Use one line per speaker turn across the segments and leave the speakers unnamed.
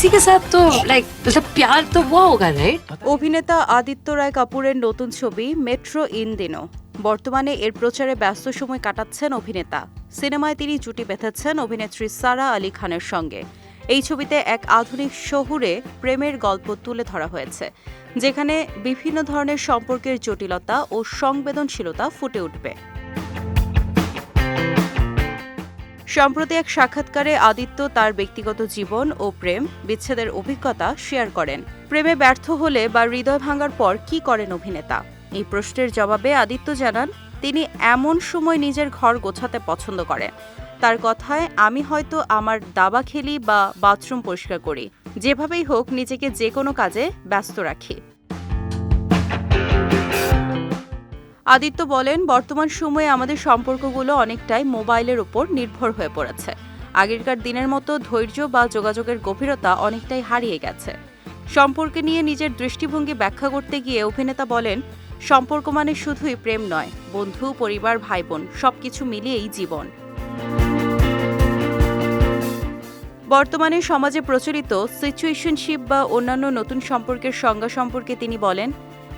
किसी के साथ तो लाइक मतलब प्यार तो हुआ होगा राइट
অভিনেতা আদিত্য রায় কাপুরের নতুন ছবি মেট্রো ইন দিনো বর্তমানে এর প্রচারে ব্যস্ত সময় কাটাচ্ছেন অভিনেতা সিনেমায় তিনি জুটি বেঁধেছেন অভিনেত্রী সারা আলী খানের সঙ্গে এই ছবিতে এক আধুনিক শহুরে প্রেমের গল্প তুলে ধরা হয়েছে যেখানে বিভিন্ন ধরনের সম্পর্কের জটিলতা ও সংবেদনশীলতা ফুটে উঠবে সম্প্রতি এক সাক্ষাৎকারে আদিত্য তার ব্যক্তিগত জীবন ও প্রেম, বিচ্ছেদের অভিজ্ঞতা শেয়ার করেন। প্রেমে ব্যর্থ হলে বা হৃদয় ভাঙার পর কি করেন অভিনেতা? এই প্রশ্নের জবাবে আদিত্য জানান, তিনি এমন সময় নিজের ঘর গোছাতে পছন্দ করেন। তার কথায়, আমি হয়তো আমার দাবা খেলি বা বাথরুম পরিষ্কার করি। যেভাবেই হোক, নিজেকে যে কোনো কাজে ব্যস্ত রাখি। আদিত্য বলেন, বর্তমান সময়ে আমাদের সম্পর্কগুলো অনেকটাই মোবাইলের উপর নির্ভর হয়ে পড়েছে। আগেরকার দিনের মতো ধৈর্য বা যোগাযোগের গভীরতা অনেকটাই হারিয়ে গেছে। সম্পর্কে নিয়ে নিজের দৃষ্টিভঙ্গি ব্যাখ্যা করতে গিয়ে অভিনেতা বলেন, সম্পর্ক মানে শুধুই প্রেম নয়, বন্ধু, পরিবার ভাই বোন সবকিছু মিলিয়েই জীবন। বর্তমানে সমাজে প্রচলিত সিচুয়েশনশিপ বা অন্যান্য নতুন সম্পর্কের সংজ্ঞা সম্পর্কে তিনি বলেন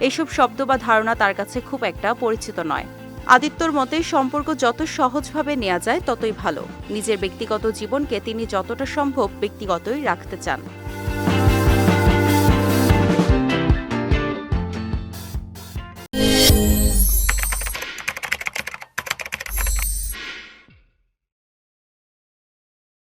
এসব শব্দ বা ধারণা তার কাছে খুব একটা পরিচিত নয়। আদিত্যর মতে সম্পর্ক যত সহজভাবে নেওয়া যায় ততই ভালো। নিজের ব্যক্তিগত জীবনকে তিনি যতটা সম্ভব ব্যক্তিগতই রাখতে চান।